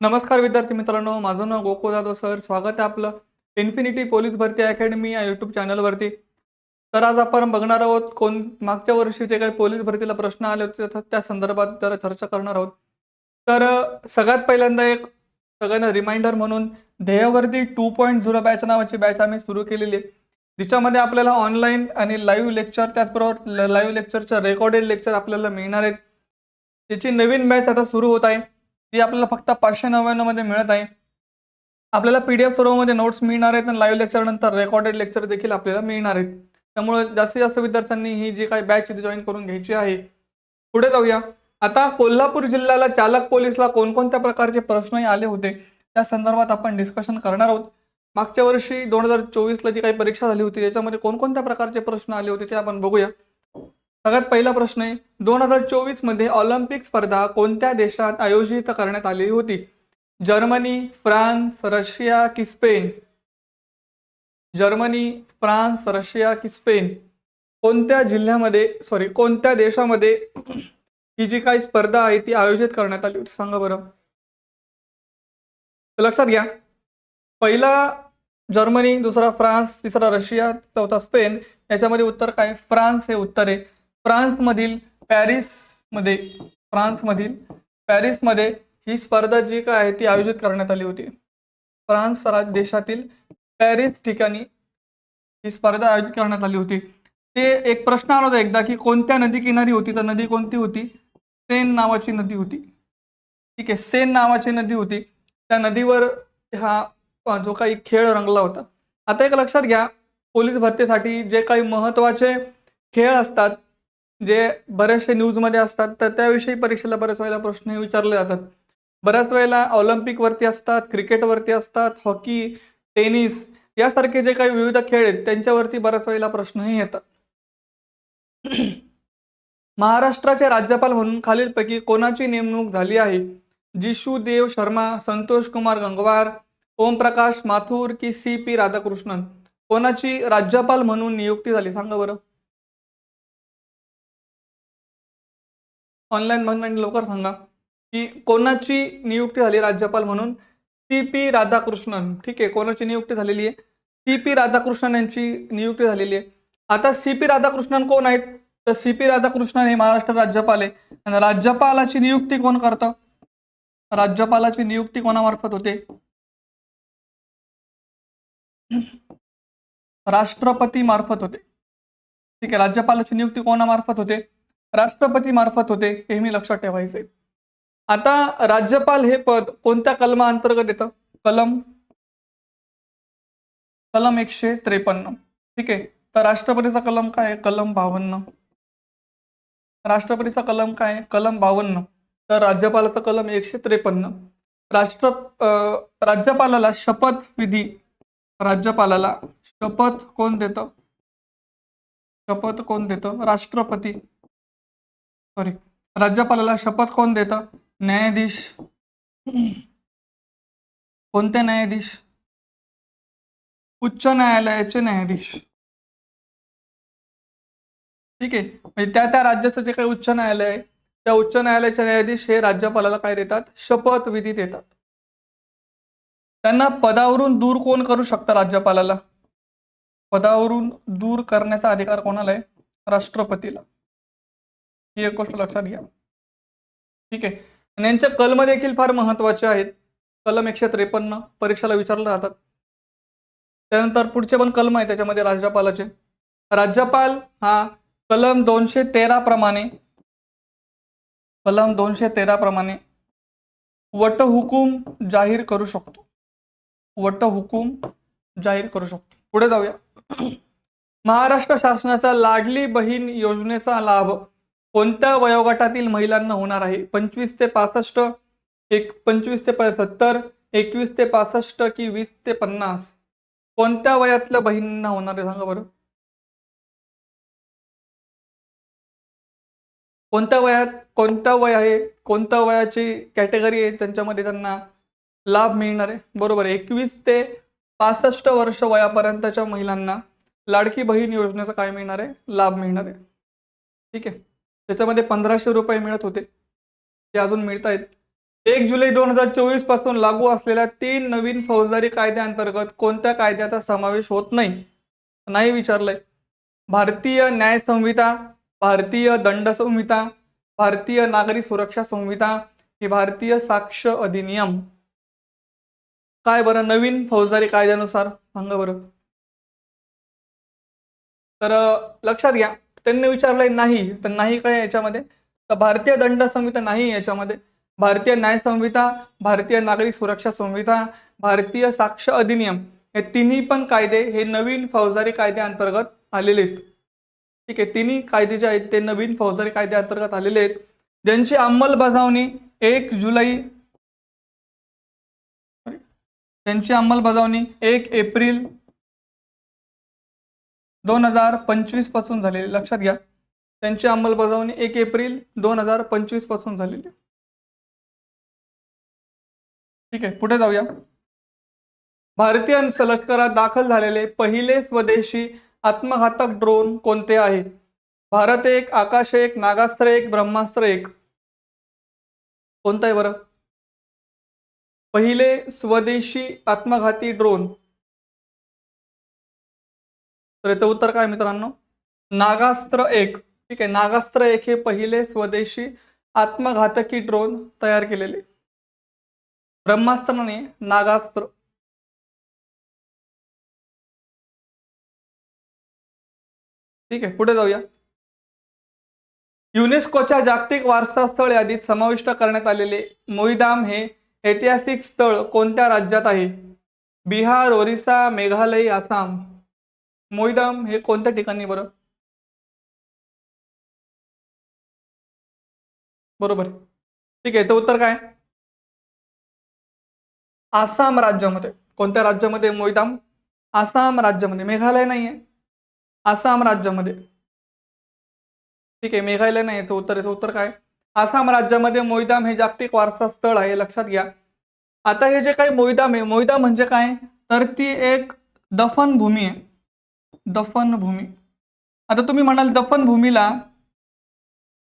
नमस्कार विद्यार्थी मित्रांनो माझं नाव गोकुळ जाधव सर. स्वागत आहे आपलं इन्फिनिटी पोलीस भरती अकॅडमी या यूट्यूब चॅनलवरती तर आज आपण बघणार आहोत कोण मागच्या वर्षी जे काही पोलीस भरतीला प्रश्न आले होते त्या- त्या संदर्भात जरा चर्चा करणार आहोत. तर सगळ्यात पहिल्यांदा एक सगळ्यांना रिमाइंडर म्हणून ध्येयवर्ती टू पॉईंट झिरो बॅच नावाची बॅच आम्ही सुरू केलेली आहे. जिच्यामध्ये आपल्याला ऑनलाईन आणि लाईव्ह लेक्चर त्याचबरोबर लाईव्ह लेक्चरचं रेकॉर्डेड लेक्चर आपल्याला मिळणार आहेत. त्याची नवीन बॅच आता सुरू होत आहे. ती आपल्याला फक्त पाचशे नव्याण्णवमध्ये मिळत आहे. आपल्याला पी डी एफ स्वरूपामध्ये नोट्स मिळणार आहेत आणि लाईव्ह लेक्चर नंतर रेकॉर्डेड लेक्चर देखील आपल्याला मिळणार आहेत. त्यामुळे जास्तीत जास्त विद्यार्थ्यांनी ही जी काही बॅच इथे जॉईन करून घ्यायची आहे पुढे जाऊया. आता कोल्हापूर जिल्ह्याला चालक पोलीसला कोणकोणत्या प्रकारचे प्रश्नही आले होते त्या संदर्भात आपण डिस्कशन करणार आहोत. मागच्या वर्षी दोन हजार चोवीसला जी काही परीक्षा झाली होती त्याच्यामध्ये कोणकोणत्या प्रकारचे प्रश्न आले होते ते आपण बघूया. सगळ्यात पहिला प्रश्न आहे दोन हजार चोवीसमध्ये ऑलिम्पिक स्पर्धा कोणत्या देशात आयोजित करण्यात आली होती? जर्मनी फ्रान्स रशिया की स्पेन? जर्मनी फ्रान्स रशिया की स्पेन? कोणत्या जिल्ह्यामध्ये सॉरी कोणत्या देशामध्ये ही जी काही स्पर्धा आहे ती आयोजित करण्यात आली होती? सांगा बरं. लक्षात घ्या. पहिला जर्मनी दुसरा फ्रान्स तिसरा रशिया चौथा स्पेन याच्यामध्ये उत्तर काय? फ्रान्स हे उत्तर आहे. फ्रान्समधील पॅरिसमध्ये फ्रान्समधील पॅरिसमध्ये ही स्पर्धा जी काय आहे ती आयोजित करण्यात आली होती. फ्रान्स राज देशातील पॅरिस ठिकाणी ही स्पर्धा आयोजित करण्यात आली होती. ते एक प्रश्न आला होता एकदा की कोणत्या नदी किनारी होती? तर नदी कोणती होती? सेन नावाची नदी होती. ठीक आहे सेन नावाची नदी होती. त्या नदीवर हा जो काही खेळ रंगला होता. आता एक लक्षात घ्या पोलीस भरतीसाठी जे काही महत्त्वाचे खेळ असतात जे बऱ्याचशा न्यूजमध्ये असतात तर त्याविषयी परीक्षेला बऱ्याच वेळेला प्रश्न हे विचारले जातात. बऱ्याच वेळेला ऑलिम्पिकवरती असतात क्रिकेटवरती असतात हॉकी टेनिस यासारखे जे काही विविध खेळ आहेत त्यांच्यावरती बऱ्याच वेळेला प्रश्नही येतात. महाराष्ट्राचे राज्यपाल म्हणून खालीलपैकी कोणाची नेमणूक झाली आहे? जिशू देव शर्मा संतोष कुमार गंगवार ओमप्रकाश माथुर की सी पी राधाकृष्णन? कोणाची राज्यपाल म्हणून नियुक्ती झाली? सांगा बरं. ऑनलाईन म्हणून लवकर सांगा की कोणाची नियुक्ती झाली राज्यपाल म्हणून? C P Radhakrishnan. ठीक आहे कोणाची नियुक्ती झालेली आहे? सी पी राधाकृष्णन यांची नियुक्ती झालेली आहे. आता सी पी राधाकृष्णन कोण आहेत? तर सी पी राधाकृष्णन हे महाराष्ट्र राज्यपाल आहे. आणि राज्यपालाची नियुक्ती कोण करतं? राज्यपालाची नियुक्ती कोणामार्फत होते? राष्ट्रपती मार्फत होते. ठीक आहे राज्यपालाची नियुक्ती कोणामार्फत होते? राष्ट्रपती मार्फत होते हे मी लक्षात ठेवायचे आता राज्यपाल हे पद कोणत्या कलमा अंतर्गत येतं? कलम कलम एकशे त्रेपन्न. ठीक आहे तर राष्ट्रपतीचा कलम काय कलम बावन्न. राष्ट्रपतीचा कलम काय आहे? कलम बावन्न. तर राज्यपालाचा कलम एकशे त्रेपन्न. राष्ट्र अं, राज्यपालाला शपथ विधी. राज्यपालाला शपथ कोण देतं? शपथ कोण देतं? राष्ट्रपती. सॉरी राज्यपालाला शपथ कोण देतं? न्यायाधीश. कोणते न्यायाधीश? उच्च न्यायालयाचे न्यायाधीश. ठीक आहे. म्हणजे त्या त्या राज्याचं जे काही उच्च न्यायालय आहे त्या उच्च न्यायालयाचे न्यायाधीश हे राज्यपालाला काय देतात? शपथ विधी देतात. त्यांना पदावरून दूर कोण करू शकतं राज्यपालाला? पदावरून दूर करण्याचा अधिकार कोणाला आहे? राष्ट्रपतीला. ही एक गोष्ट लक्षात घ्या. ठीक आहे. आणि यांच्या कलम देखील फार महत्त्वाचे आहेत. कलम एकशे त्रेपन्न परीक्षेला विचारलं जातात. त्यानंतर पुढचे पण कलम आहे त्याच्यामध्ये राज्यपालाचे. राज्यपाल हा कलम दोनशे तेरा प्रमाणे कलम दोनशे तेरा प्रमाणे वटहुकूम जाहीर करू शकतो. वटहुकूम जाहीर करू शकतो. पुढे जाऊया. महाराष्ट्र शासनाचा लाडली बहीण योजनेचा लाभ कोणत्या वयोगटातील महिलांना होणार आहे? पंचवीस ते पासष्ट एक पंचवीस ते सत्तर एकवीस ते पासष्ट की वीस ते पन्नास? कोणत्या वयातल्या बहिणींना होणार आहे? सांगा बरं. कोणत्या वयात कोणत्या वय आहे? कोणत्या वयाची कॅटेगरी आहे? त्यांच्यामध्ये त्यांना लाभ मिळणार आहे? बरोबर आहे. एकवीस ते पासष्ट वर्ष वयापर्यंतच्या महिलांना लाडकी बहीण योजनेचा काय मिळणार आहे? लाभ मिळणार आहे. ठीक आहे. त्याच्यामध्ये पंधराशे रुपये मिळत होते. ते अजून मिळत आहेत एक जुलै दोन हजार चोवीसपासून लागू असलेल्या तीन नवीन फौजदारी कायद्याअंतर्गत कोणत्या कायद्याचा समावेश होत नाही? नाही विचारलंय. भारतीय न्याय संहिता भारतीय दंड संहिता भारतीय नागरी सुरक्षा संहिता ही भारतीय साक्ष अधिनियम. काय बरं नवीन फौजदारी कायद्यानुसार? सांगा बरं. तर लक्षात घ्या. त्यांनी विचारलंय नाही. तर नाही काय याच्यामध्ये? तर भारतीय दंड संहिता नाही याच्यामध्ये. भारतीय न्याय संहिता भारतीय नागरिक सुरक्षा संहिता भारतीय साक्ष अधिनियम हे तिन्ही पण कायदे हे नवीन फौजदारी कायद्याअंतर्गत आलेले आहेत. ठीक आहे तिन्ही कायदे जे आहेत ते नवीन फौजदारी कायद्याअंतर्गत आलेले आहेत. ज्यांची अंमलबजावणी एक जुलै त्यांची अंमलबजावणी एक एप्रिल दोन हजार पंचवीसपासून झालेली लक्षात घ्या. त्यांची अंमलबजावणी एक एप्रिल दोन हजार पंचवीसपासून झालेली ठीक आहे पुढे जाऊया. भारतीय लष्करात दाखल झालेले पहिले स्वदेशी आत्मघातक ड्रोन कोणते आहे? भारत एक आकाश एक नागास्त्र एक ब्रह्मास्त्र एक. कोणता आहे बरं? पहिले स्वदेशी आत्मघाती ड्रोन. तर याचं उत्तर काय मित्रांनो? नागास्त्र एक. ठीक आहे नागास्त्र एक हे पहिले स्वदेशी आत्मघातकी ड्रोन तयार केलेले. ब्रह्मास्त्राने नागास्त्र ठीक आहे पुढे जाऊया. युनेस्कोच्या जागतिक वारसा स्थळ यादीत समाविष्ट करण्यात आलेले मोईदाम हे ऐतिहासिक स्थळ कोणत्या राज्यात आहे? बिहार ओरिसा मेघालय आसाम. मोईदाम हे कोणत्या ठिकाणी बरं? बरोबर ठीक आहे याचं उत्तर काय? आसाम राज्यामध्ये. कोणत्या राज्यामध्ये मोईदाम आसाम राज्यामध्ये. मेघालय नाही आहे आसाम राज्यामध्ये. ठीक आहे मेघालय नाही याचं उत्तर याचं उत्तर काय? आसाम राज्यामध्ये मोईदाम हे जागतिक वारसा स्थळ आहे लक्षात घ्या. आता हे जे काही मोईदाम आहे मोईदाम म्हणजे काय? तर ती एक दफनभूमी आहे. दफनभूमी. आता तुम्ही म्हणाल दफनभूमीला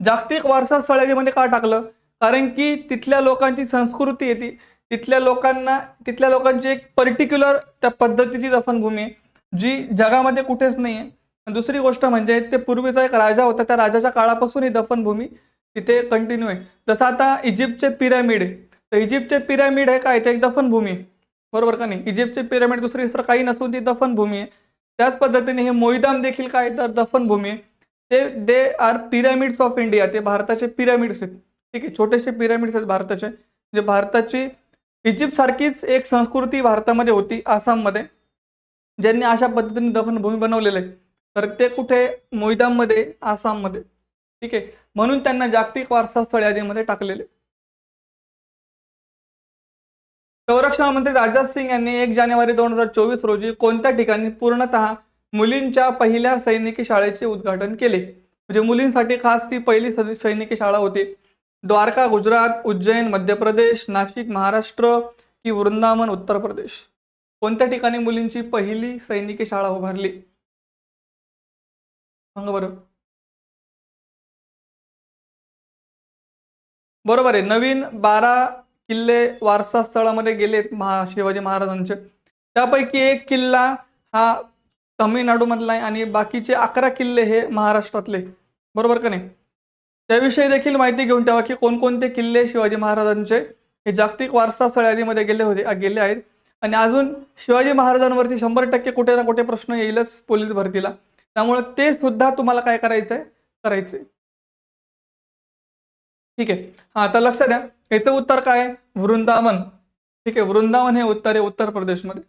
जागतिक वारसा स्थळ का टाकलं? कारण की तिथल्या लोकांची संस्कृती येते. तिथल्या लोकांना तिथल्या लोकांची एक पर्टिक्युलर त्या पद्धतीची दफनभूमी आहे जी जगामध्ये कुठेच नाही आहे. दुसरी गोष्ट म्हणजे ते पूर्वीचा एक राजा होता त्या राजाच्या काळापासून ही दफनभूमी तिथे कंटिन्यू आहे. जसं आता इजिप्तचे पिरॅमिड आहे. तर इजिप्तचे पिरॅमिड आहे काय ते एक दफनभूमी आहे. बरोबर का नाही? इजिप्तचे पिरॅमिड दुसरी दुसरं काही नसून ती दफनभूमी आहे. त्याच पद्धतीने हे मोईदाम देखील काय तर दफनभूमी ते they are pyramids of India ते भारताचे पिरॅमिड्स आहेत. ठीक आहे. छोटेसे पिरॅमिड्स आहेत भारताचे. म्हणजे भारताची इजिप्तसारखीच एक संस्कृती भारतामध्ये होती आसाममध्ये ज्यांनी अशा पद्धतीने दफनभूमी बनवलेलं आहे. तर ते कुठे? मोईदाममध्ये आसाममध्ये. ठीक आहे. म्हणून त्यांना जागतिक वारसा स्थळ यादीमध्ये टाकलेले. संरक्षण मंत्री राजनाथ सिंग यांनी एक जानेवारी दोन हजार चोवीस रोजी कोणत्या ठिकाणी पूर्णतः मुलींच्या पहिल्या सैनिकी शाळेचे उद्घाटन केले? म्हणजे मुलींसाठी खास ती पहिली सैनिकी शाळा होती. द्वारका गुजरात उज्जैन मध्य प्रदेश नाशिक महाराष्ट्र की वृंदावन उत्तर प्रदेश? कोणत्या ठिकाणी मुलींची पहिली सैनिकी शाळा उभारली? सांगा बरं. बरोबर आहे. नवीन बारा किल्ले वारसा स्थळामध्ये गेलेत महा शिवाजी महाराजांचे. त्यापैकी एक किल्ला हा तमिळनाडूमधला आहे आणि बाकीचे अकरा किल्ले हे महाराष्ट्रातले बरोबर का नाही? त्याविषयी देखील माहिती घेऊन ठेवा की कोणकोणते किल्ले शिवाजी महाराजांचे हे जागतिक वारसा स्थळ यादीमध्ये गेले होते गेले आहेत. आणि अजून शिवाजी महाराजांवरती शंभर टक्के कुठे ना कुठे प्रश्न येईलच पोलीस भरतीला. त्यामुळे ते सुद्धा तुम्हाला काय करायचंय? करायचंय. ठीक आहे. हा आता लक्षात द्या. याचं उत्तर काय? आहे? वृंदावन. ठीक आहे वृंदावन हे उत्तर आहे उत्तर प्रदेशमध्ये.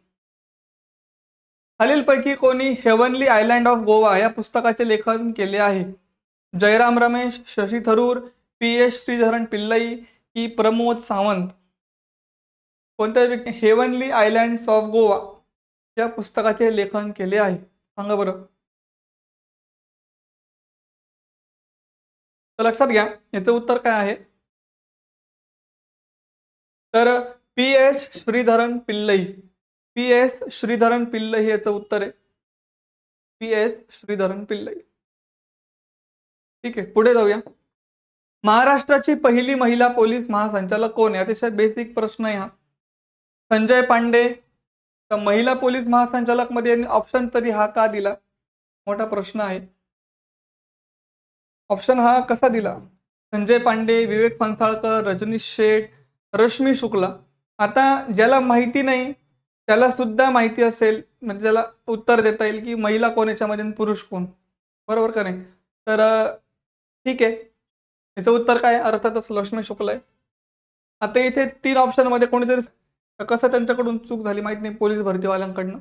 खालीलपैकी कोणी हेवनली आयलँड ऑफ गोवा या पुस्तकाचे लेखन केले आहे. जयराम रमेश शशी थरूर पी एस श्रीधरन पिल्लई की प्रमोद सावंत. कोणत्या व्यक्ती? हेवनली आयलँड्स ऑफ गोवा या पुस्तकाचे लेखन केले आहे. सांगा बरं. तर लक्षात घ्या याचं उत्तर काय आहे? तर P S Sreedharan Pillai. P S Sreedharan Pillai याचं उत्तर आहे. P S Sreedharan Pillai. ठीक आहे पुढे जाऊया. महाराष्ट्राची पहिली महिला पोलीस महासंचालक कोण आहे? अतिशय बेसिक प्रश्न आहे हा. संजय पांडे. तर महिला पोलीस महासंचालकमध्ये ऑप्शन तरी हा का दिला? मोठा प्रश्न आहे. ऑप्शन हा कसा दिला? संजय पांडे विवेक फणसाळकर रजनीश शेठ रश्मी शुक्ला. आता ज्याला माहिती नाही त्याला सुद्धा माहिती असेल म्हणजे त्याला उत्तर देता येईल की महिला कोण याच्यामध्ये पुरुष कोण. बरोबर का नाही? तर ठीक आहे. याचं उत्तर काय? आहे? अर्थातच लक्ष्मी शुक्ला आहे. आता इथे तीन ऑप्शनमध्ये कोणीतरी कसं त्यांच्याकडून चूक झाली माहीत नाही पोलीस भरतीवाल्यांकडनं.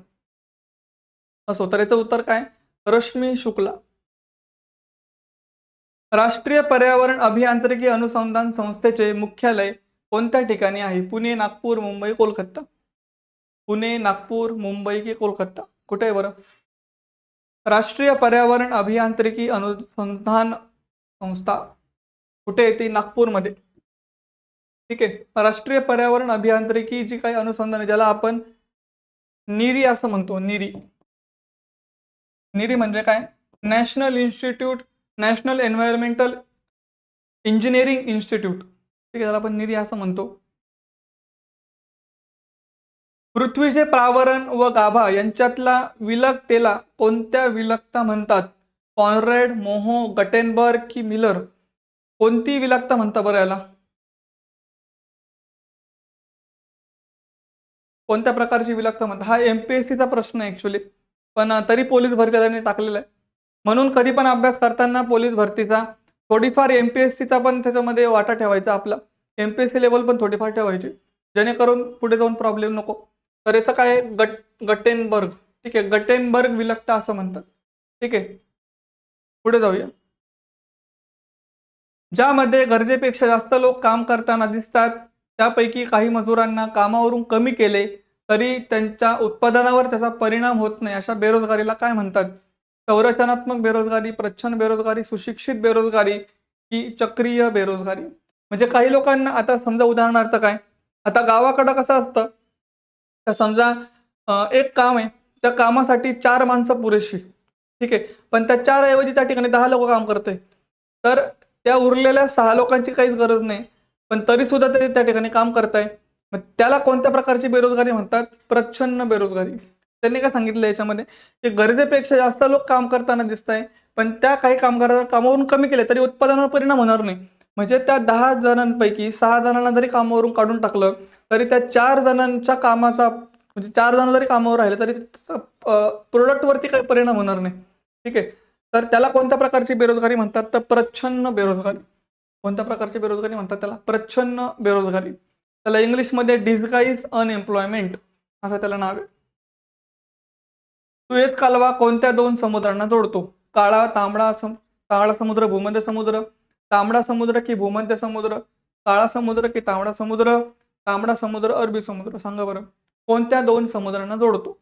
असो तर याचं उत्तर काय? रश्मी शुक्ला. राष्ट्रीय पर्यावरण अभियांत्रिकी अनुसंधान संस्थेचे मुख्यालय कोणत्या ठिकाणी आहे? पुणे नागपूर मुंबई कोलकाता. पुणे नागपूर मुंबई की कोलकाता? कुठे आहे बरं? राष्ट्रीय पर्यावरण अभियांत्रिकी अनुसंधान संस्था. कुठे येते नागपूरमध्ये. ठीक आहे. राष्ट्रीय पर्यावरण अभियांत्रिकी जी काही अनुसंधान आहे ज्याला आपण निरी असं म्हणतो. निरी. निरी म्हणजे काय? National institute national environmental engineering institute. ठीक आहे त्याला आपण निरी असं म्हणतो. पृथ्वीचे प्रावरण व गाभा यांच्यातला विलकतेला कोणत्या विलकता म्हणतात? कॉनरेड मोहो गटेनबर्ग की मिलर? कोणती विलकता म्हणता बरं याला? कोणत्या प्रकारची विलकता म्हणतात? हा एमपीएससीचा प्रश्न आहे ऍक्च्युली पण तरी पोलीस भरती त्यांनी टाकलेला आहे. म्हणून कधी पण अभ्यास करताना पोलीस भरतीचा थोडीफार एमपीएससीचा पण त्याच्यामध्ये वाटा ठेवायचा आपला. एमपीएससी लेवल पण थोडीफार ठेवायची. जेणेकरून पुढे जाऊन प्रॉब्लेम नको. तर याचं काय आहे? गट गटेनबर्ग. ठीक आहे गटेनबर्ग विलक्त असं म्हणतात. ठीक आहे. पुढे जाऊया. ज्यामध्ये गरजेपेक्षा जास्त लोक काम करताना दिसतात त्यापैकी काही मजुरांना कामावरून कमी केले तरी त्यांच्या उत्पादनावर त्याचा परिणाम होत नाही अशा बेरोजगारीला काय म्हणतात? संरचनात्मक बेरोजगारी प्रच्छन्न बेरोजगारी सुशिक्षित बेरोजगारी की चक्रीय बेरोजगारी. म्हणजे काही लोकांना आता समजा उदाहरणार्थ काय? आता गावाकडं कसं असतं? तर समजा एक काम आहे त्या कामासाठी चार माणसं पुरेशी. ठीक आहे? पण त्या चार ऐवजी त्या ठिकाणी दहा लोक काम करते तर त्या उरलेल्या सहा लोकांची काहीच गरज नाही. पण तरी सुद्धा ते त्या ठिकाणी काम करताय. मग त्याला कोणत्या प्रकारची बेरोजगारी म्हणतात? प्रच्छन्न बेरोजगारी. त्यांनी काय सांगितलं याच्यामध्ये? की गरजेपेक्षा जास्त लोक काम करताना दिसत आहे पण त्या काही कामगारांना कामावरून कमी केले तरी उत्पादनावर परिणाम होणार नाही. म्हणजे त्या दहा जणांपैकी सहा जणांना जरी कामावरून काढून टाकलं तरी त्या चार जणांच्या कामाचा म्हणजे चार जण जरी कामावर राहिले तरी प्रोडक्टवरती काही परिणाम होणार नाही. ठीक आहे? तर त्याला कोणत्या प्रकारची बेरोजगारी म्हणतात? तर प्रच्छन्न बेरोजगारी. कोणत्या प्रकारची बेरोजगारी म्हणतात त्याला? प्रच्छन्न बेरोजगारी. त्याला इंग्लिशमध्ये डिस्गाईज अनएम्प्लॉयमेंट असं त्याला नाव आहे. सुएज कालवा कोणत्या दोन समुद्रांना जोडतो? काळा तांबडा सम काळा समुद्र भूमध्य समुद्र तांबडा समुद्र की भूमध्य समुद्र काळा समुद्र की तांबडा समुद्र तांबडा समुद्र अरबी समुद्र? सांगा बरं. कोणत्या दोन समुद्रांना जोडतो?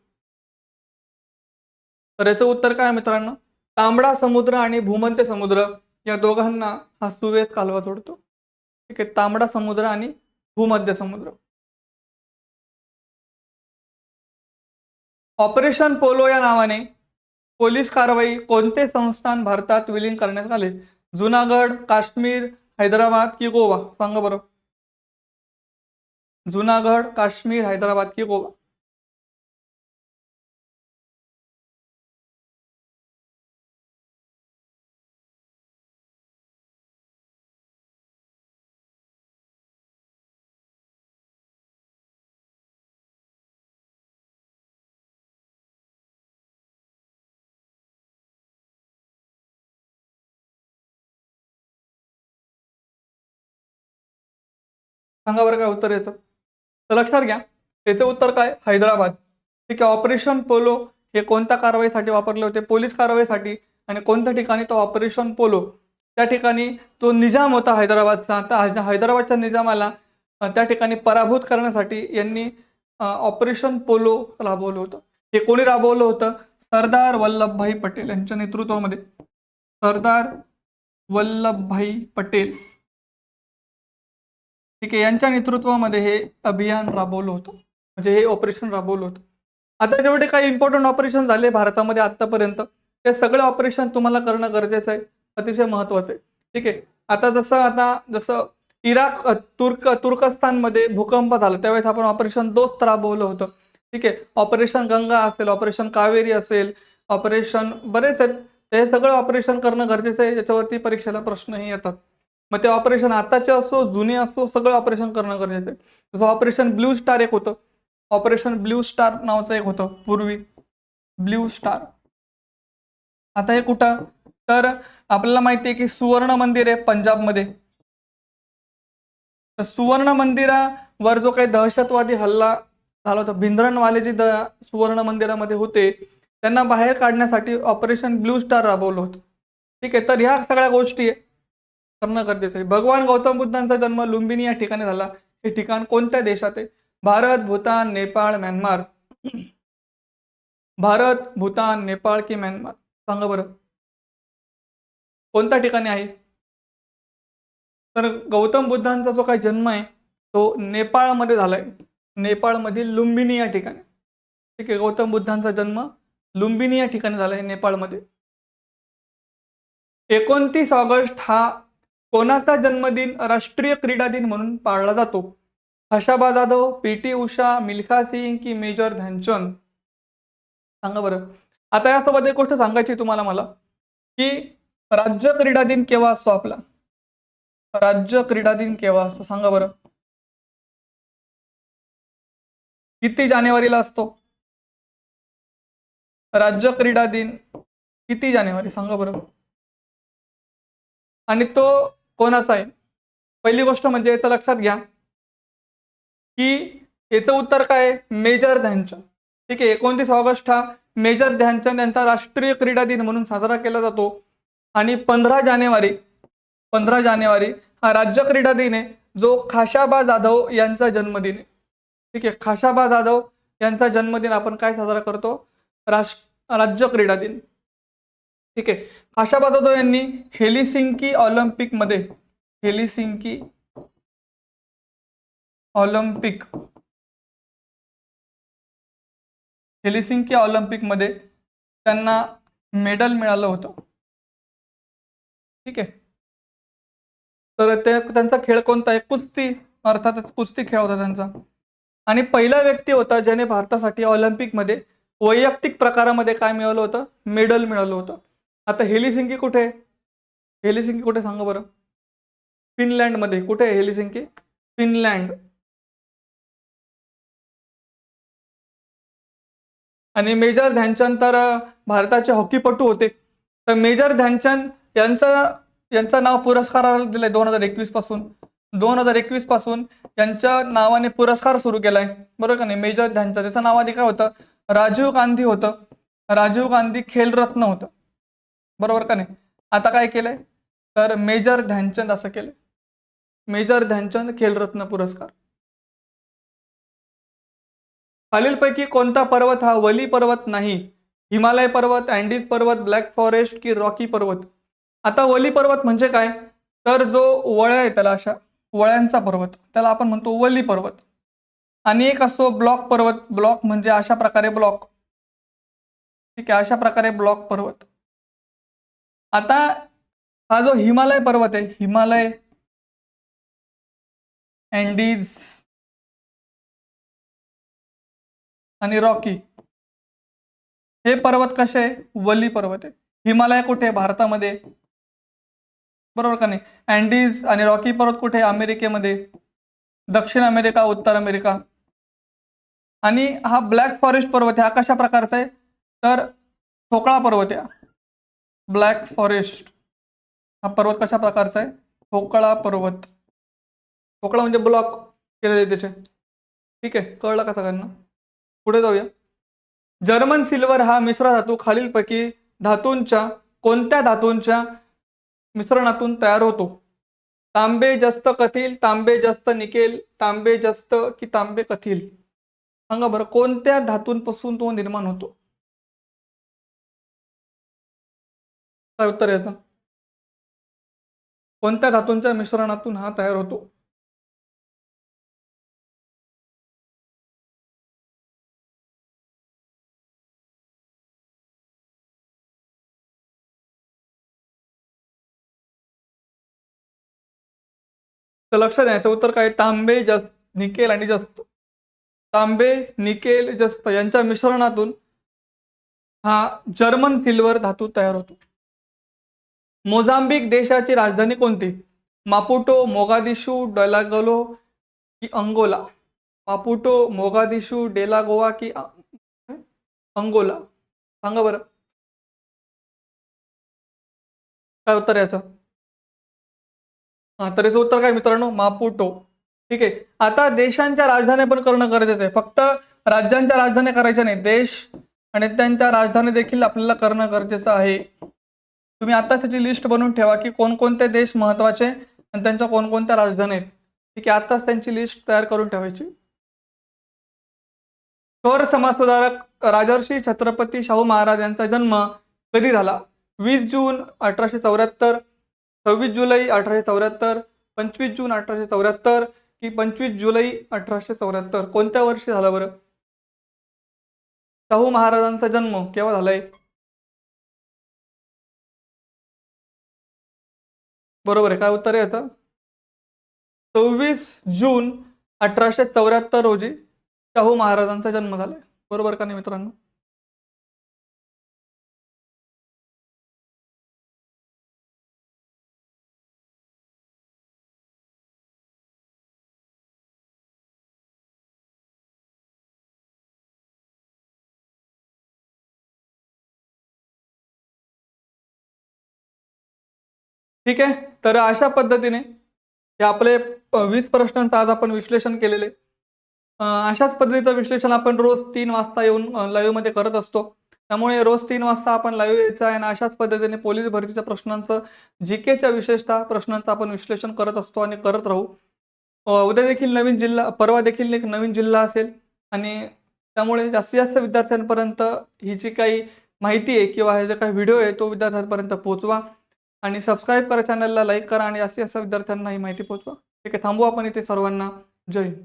तर याचं उत्तर काय मित्रांनो? तांबडा समुद्र आणि भूमध्य समुद्र या दोघांना हा सुवेस कालवा जोडतो. ठीक आहे तांबडा समुद्र आणि भूमध्य समुद्र. ऑपरेशन पोलो या नावाने पोलीस कारवाई कोणते संस्थान भारतात विलीन करण्यात आले? जुनागड काश्मीर हैदराबाद की गोवा? सांगा बरं. जुनागड काश्मीर हैदराबाद की गोवा. सांगा बरं काय उत्तर याचं. तर लक्षात घ्या त्याचे उत्तर काय? हैदराबाद. ठीक आहे ऑपरेशन पोलो हे कोणत्या कारवाईसाठी वापरले होते? पोलीस कारवाईसाठी. आणि कोणत्या ठिकाणी तो ऑपरेशन पोलो? त्या ठिकाणी तो निजाम होता हैदराबादचा. त्या हैदराबादच्या निजामाला त्या ठिकाणी पराभूत करण्यासाठी यांनी ऑपरेशन पोलो राबवलं होतं. हे कोणी राबवलं होतं? सरदार वल्लभभाई पटेल यांच्या नेतृत्वामध्ये. सरदार वल्लभभाई पटेल. ठीक आहे यांच्या नेतृत्वामध्ये हे अभियान राबवलं होतं. म्हणजे हे ऑपरेशन राबवलं होतं. आता जेवढे काही इम्पॉर्टंट ऑपरेशन झाले भारतामध्ये आत्तापर्यंत. ते सगळे ऑपरेशन तुम्हाला करणं गरजेचं आहे अतिशय महत्वाचं आहे. ठीक आहे आता जसं आता जसं इराक तुर्क तुर्कस्तानमध्ये भूकंप झाला त्यावेळेस आपण ऑपरेशन दोस्त राबवलं होतं. ठीक आहे ऑपरेशन गंगा असेल ऑपरेशन कावेरी असेल ऑपरेशन बरेच आहेत. हे सगळं ऑपरेशन करणं गरजेचं आहे याच्यावरती परीक्षेला प्रश्नही येतात. मग ते ऑपरेशन आताचे असो जुने असो सगळं ऑपरेशन करणं गरजेचं आहे. जसं ऑपरेशन ब्ल्यू स्टार एक होतं. ऑपरेशन ब्ल्यू स्टार नावाचं एक होतं पूर्वी. Blue star. आता हे कुठं? तर आपल्याला माहिती आहे की सुवर्ण मंदिर आहे पंजाबमध्ये. तर सुवर्ण मंदिरावर जो काही दहशतवादी हल्ला झाला होता भिंद्रनवाले जे द सुवर्ण मंदिरामध्ये होते त्यांना बाहेर काढण्यासाठी ऑपरेशन ब्ल्यू स्टार राबवलं होतं. ठीक आहे तर ह्या सगळ्या गोष्टी आहे करणं गरजेचं आहे भगवान गौतम बुद्धांचा जन्म लुंबिनी या ठिकाणी झाला. हे ठिकाण कोणत्या देशात आहे? भारत भूतान नेपाळ म्यानमार. भारत भूतान नेपाळ की म्यानमार? सांगा बरं. कोणत्या ठिकाणी आहे? तर गौतम बुद्धांचा जो काही जन्म आहे तो नेपाळमध्ये झालाय. नेपाळमधील लुंबिनी या ठिकाणी. ठीक आहे गौतम बुद्धांचा जन्म लुंबिनी या ठिकाणी झालाय नेपाळमध्ये. एकोणतीस ऑगस्ट हा कोणाचा जन्मदिन राष्ट्रीय क्रीडा दिन म्हणून पाळला जातो? हशाबा जाधव पी टी उषा मिल्खा सिंग की मेजर ध्यानचंद? सांगा बरं. आता यासोबत एक गोष्ट सांगायची तुम्हाला मला की राज्य क्रीडा दिन केव्हा असतो आपला? राज्य क्रीडा दिन केव्हा असतो? सांगा बरं. किती जानेवारीला असतो? राज्य क्रीडा दिन किती जानेवारी? सांगा बरं. आणि तो कोणाचा आहे? पहिली गोष्ट म्हणजे याचं लक्षात घ्या. की याचं उत्तर काय मेजर ध्यानचंद. ठीक आहे एकोणतीस ऑगस्ट हा मेजर ध्यानचंद यांचा राष्ट्रीय क्रीडा दिन म्हणून साजरा केला जातो. आणि पंधरा जानेवारी पंधरा जानेवारी हा राज्य क्रीडा दिन आहे जो खाशाबा जाधव यांचा जन्मदिन आहे. ठीक आहे खाशाबा जाधव यांचा जन्मदिन आपण काय साजरा करतो? राष्ट्र राज्य क्रीडा दिन. ठीक आहे. आशा जाधव यांनी हेलिसिंकी ऑलिम्पिकमध्ये हेलिसिंकी ऑलिम्पिक हेलिसिंकी ऑलिम्पिकमध्ये त्यांना मेडल मिळालं होतं. ठीक आहे. तर ते त्यांचा खेळ कोणता आहे? कुस्ती अर्थातच कुस्ती खेळ होता त्यांचा. आणि पहिला व्यक्ती होता ज्याने भारतासाठी ऑलिम्पिकमध्ये वैयक्तिक प्रकारामध्ये काय मिळवलं होतं? मेडल मिळवलं होतं. आता हेलिसिंकी कुठे? आहे हेलिसिंकी कुठे सांगा बरं. फिनलँडमध्ये कुठे आहे हेलिसिंकी? फिनलँड. आणि मेजर ध्यानचंद तर भारताचे हॉकीपटू होते. तर मेजर ध्यानचंद यांचा यांचं नाव पुरस्काराला दिलंय दोन हजार एकवीसपासून. दोन हजार एकवीसपासून यांच्या नावाने पुरस्कार सुरू केलाय. बरोबर का नाही? मेजर ध्यानचंद त्याचं नाव आधी काय होतं? राजीव गांधी होतं. राजीव गांधी खेलरत्न होतं. बरोबर का नाही? आता काय केलंय? तर मेजर ध्यानचंद असं केलंय. मेजर ध्यानचंद खेलरत्न पुरस्कार. खालीलपैकी कोणता पर्वत हा वली पर्वत नाही हिमालय पर्वत अँडीज पर्वत ब्लॅक फॉरेस्ट की रॉकी पर्वत? आता वली पर्वत म्हणजे काय? तर जो वळ्या आहे त्याला अशा वळ्यांचा पर्वत. त्याला आपण म्हणतो वली पर्वत. आणि एक असतो ब्लॉक पर्वत. ब्लॉक म्हणजे अशा प्रकारे ब्लॉक. ठीक आहे अशा प्रकारे ब्लॉक पर्वत. आता हा जो हिमालय पर्वत आहे हिमालय अँडीज आणि रॉकी हे पर्वत कसे आहे? वली पर्वत आहे. हिमालय कुठे आहे? भारतामध्ये. बरोबर का नाही? अँडीज आणि रॉकी पर्वत कुठे आहे? अमेरिकेमध्ये. दक्षिण अमेरिका उत्तर अमेरिका. आणि हा ब्लॅक फॉरेस्ट पर्वत आहे हा कशा प्रकारचा आहे? तर ठोकळा पर्वत आहे. ब्लॅक फॉरेस्ट हा पर्वत कशा प्रकारचा आहे? ठोकळा पर्वत. ठोकळा म्हणजे ब्लॉक केलेले त्याचे. ठीक आहे कळलं का सगळ्यांना? पुढे जाऊया. जर्मन सिल्वर हा मिश्र धातू खालीलपैकी धातूंच्या कोणत्या धातूंच्या मिश्रणातून तयार होतो? तांबे जास्त कथील तांबे जास्त निकेल तांबे जास्त की तांबे कथील? सांगा बरं कोणत्या धातूंपासून तो निर्माण होतो? काय उत्तर याचं? कोणत्या धातूंच्या मिश्रणातून हा तयार होतो? तर लक्षात द्यायचं उत्तर काय? तांबे जस्त निकेल आणि जस्त. तांबे निकेल जस्त यांच्या मिश्रणातून हा जर्मन सिल्वर धातू तयार होतो. मोझांबिक देशाची राजधानी कोणती? मापुटो मोगादिशू डलागोलो की अंगोला? मापुटो मोगादिशू डेलागोवा की अंगोला? सांगा बरं. काय उत्तर याचं? हा तर याचं उत्तर काय मित्रांनो? मापुटो. ठीक आहे. आता देशांच्या राजधान्या पण करणं गरजेचं आहे. फक्त राज्यांच्या राजधान्या करायच्या नाही. देश आणि त्यांच्या राजधानी देखील आपल्याला करणं गरजेचं आहे. तुम्ही आत्ताच त्याची लिस्ट बनवून ठेवा की कोणकोणते देश महत्त्वाचे आणि त्यांच्या कोणकोणत्या राजधानी आहेत. ठीक आहे आताच त्यांची लिस्ट तयार करून ठेवायची. थोर समाजसुधारक राजर्षी छत्रपती शाहू महाराज यांचा जन्म कधी झाला? वीस जून अठराशे चौऱ्याहत्तर सव्वीस जुलै अठराशे चौऱ्याहत्तर पंचवीस जून अठराशे चौऱ्याहत्तर की पंचवीस जुलै अठराशे चौऱ्याहत्तर. कोणत्या वर्षी झाला बरं? शाहू महाराजांचा जन्म केव्हा झालाय? बरोबर आहे काय उत्तर आहे याचं? सव्वीस जून अठराशे चौऱ्याहत्तर रोजी शाहू महाराजांचा जन्म झालाय बरोबर का नाही मित्रांनो? ठीक आहे? तर अशा पद्धतीने हे आपले वीस प्रश्नांचं आज आपण विश्लेषण केलेले. अशाच पद्धतीचं विश्लेषण आपण रोज तीन वाजता येऊन लाईव्हमध्ये करत असतो. त्यामुळे रोज तीन वाजता आपण लाईव्ह यायचं आहे आणि अशाच पद्धतीने पोलीस भरतीच्या प्रश्नांचं जी केच्या विशेषतः प्रश्नांचं आपण विश्लेषण करत असतो आणि करत राहू. उद्या देखील नवीन जिल्हा परवा देखील एक नवीन जिल्हा असेल आणि त्यामुळे जास्तीत जास्त विद्यार्थ्यांपर्यंत ही जी काही माहिती आहे किंवा हे जे काही व्हिडिओ आहे तो विद्यार्थ्यांपर्यंत पोहोचवा. आणि सबस्क्राईब करा चॅनलला लाईक करा आणि असे जास्त विद्यार्थ्यांना ही माहिती पोहोचवा. ठीक आहे थांबू आपण इथे सर्वांना. जय हिंद.